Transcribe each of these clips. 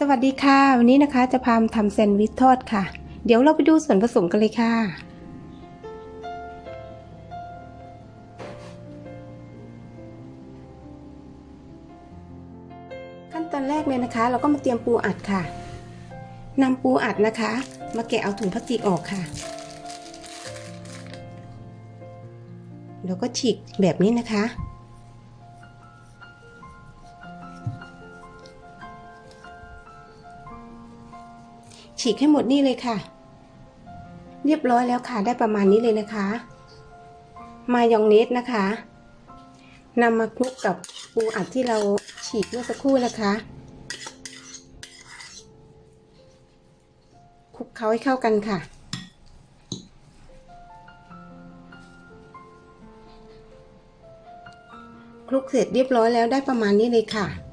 สวัสดีค่ะ วันนี้นะคะจะพามาทำแซนด์วิชทอดค่ะ เดี๋ยวเราไปดูส่วนผสมกันเลยค่ะ ขั้นตอนแรกเลยนะคะ เราก็มาเตรียมปูอัดค่ะนำปูอัดนะคะ มาแกะเอาถุงพลาสติกออกค่ะ แล้วก็ฉีกแบบนี้นะคะ ฉีกให้หมดนี่เลยค่ะ เรียบร้อยแล้วค่ะได้ประมาณนี้เลยนะคะ มายองเนสนะคะนำมาคลุกกับปูอัดที่เราฉีกเมื่อสักครู่นะคะคลุกเคล้าให้เข้ากันค่ะคลุกเสร็จเรียบร้อยแล้วได้ประมาณนี้เลยค่ะ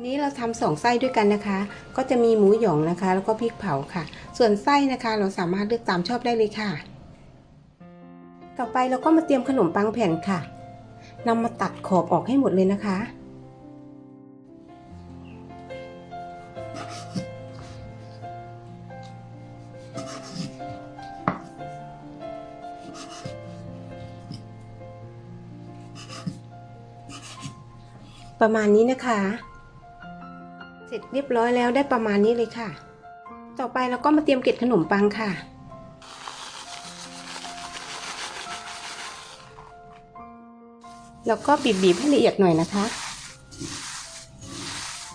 วันนี้เราทำสองไส้ด้วยกันนะคะ ก็จะมีหมูหยองนะคะ แล้วก็พริกเผาค่ะ ส่วนไส้นะคะเราสามารถเลือกตามชอบได้เลยค่ะ ต่อไปเราก็มาเตรียมขนมปังแผ่นค่ะนำมาตัดขอบออกให้หมดเลยนะคะ ประมาณนี้นะคะ เสร็จเรียบร้อยแล้วได้ประมาณนี้เลยค่ะ ต่อไปเราก็มาเตรียมเกล็ดขนมปังค่ะ แล้วก็บีบๆให้ละเอียดหน่อยนะคะ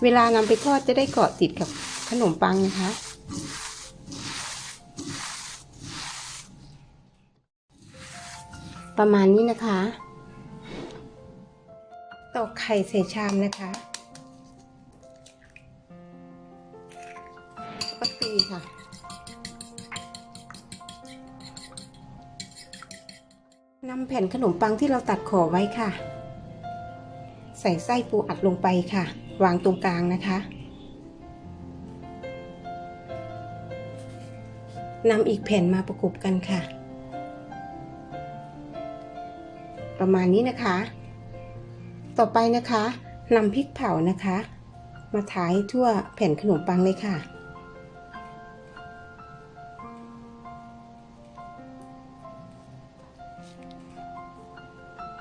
เวลานำไปทอดจะได้เกาะติดกับขนมปังนะคะประมาณนี้นะคะ ตอกไข่ใส่ชามนะคะีค่ะ นำแผ่นขนมปังที่เราตัดขอไว้ค่ะ ใส่ไส้ปูอัดลงไปค่ะ วางตรงกลางนะคะนำอีกแผ่นมาประกบกันค่ะ ประมาณนี้นะคะ ต่อไปนะคะนำพริกเผานะคะ มาทาให้ทั่วแผ่นขนมปังเลยค่ะ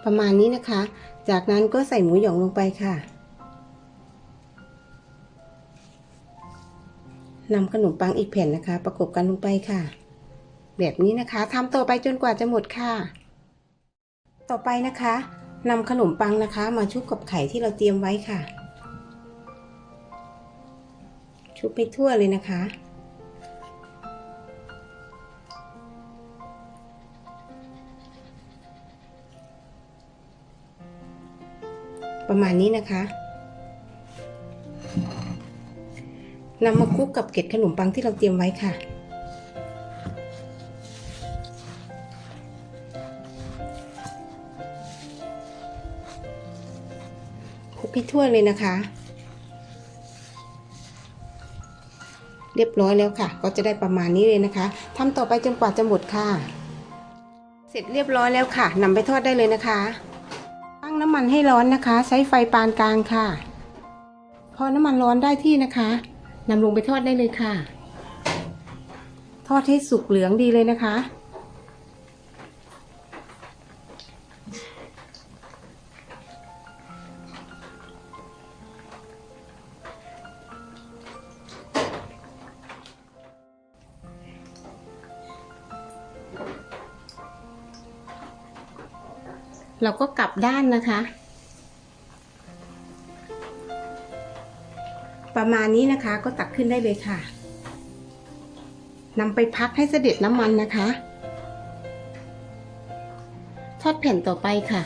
ประมาณนี้นะคะ จากนั้นก็ใส่หมูหยองลงไปค่ะนำขนมปังอีกแผ่นนะคะ ประกบกันลงไปค่ะ แบบนี้นะคะทำต่อไปจนกว่าจะหมดค่ะ ต่อไปนะคะนำขนมปังนะคะ มาชุบกับไข่ที่เราเตรียมไว้ค่ะ ชุบไปทั่วเลยนะคะ ประมาณนี้นะคะนำมาคลุกกับเกล็ดขนมปังที่เราเตรียมไว้ค่ะ คลุกให้ทั่วเลยนะคะ เรียบร้อยแล้วค่ะ ก็จะได้ประมาณนี้เลยนะคะทำต่อไปจนกว่าจะหมดค่ะ เสร็จเรียบร้อยแล้วค่ะนำไปทอดได้เลยนะคะ งน้ำมันให้ร้อนนะคะ ใช้ไฟปานกลางค่ะ พอน้ำมันร้อนได้ที่นะคะนำลงไปทอดได้เลยค่ะ ทอดให้สุกเหลืองดีเลยนะคะ เราก็กลับด้านนะคะ ประมาณนี้นะคะก็ตักขึ้นได้เลยค่ะนำไปพักให้เสด็จน้ำมันนะคะ ทอดแผ่นต่อไปค่ะ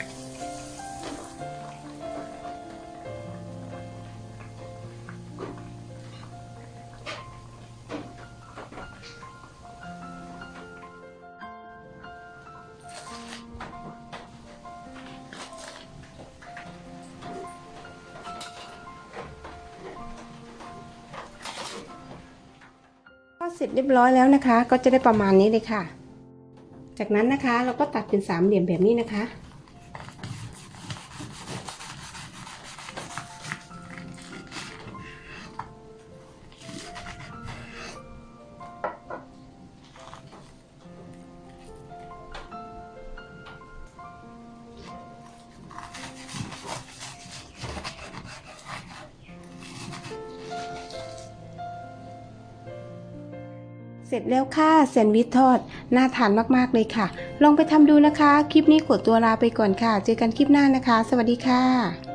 เสร็จเรียบร้อยแล้วนะคะ ก็จะได้ประมาณนี้เลยค่ะ จากนั้นนะคะเราก็ตัดเป็นสามเหลี่ยมแบบนี้นะคะ เสร็จแล้วค่ะแซนด์วิชทอด น่าทานมากๆเลยค่ะ ลองไปทำดูนะคะ คลิปนี้ขอตัวลาไปก่อนค่ะ เจอกันคลิปหน้านะคะ สวัสดีค่ะ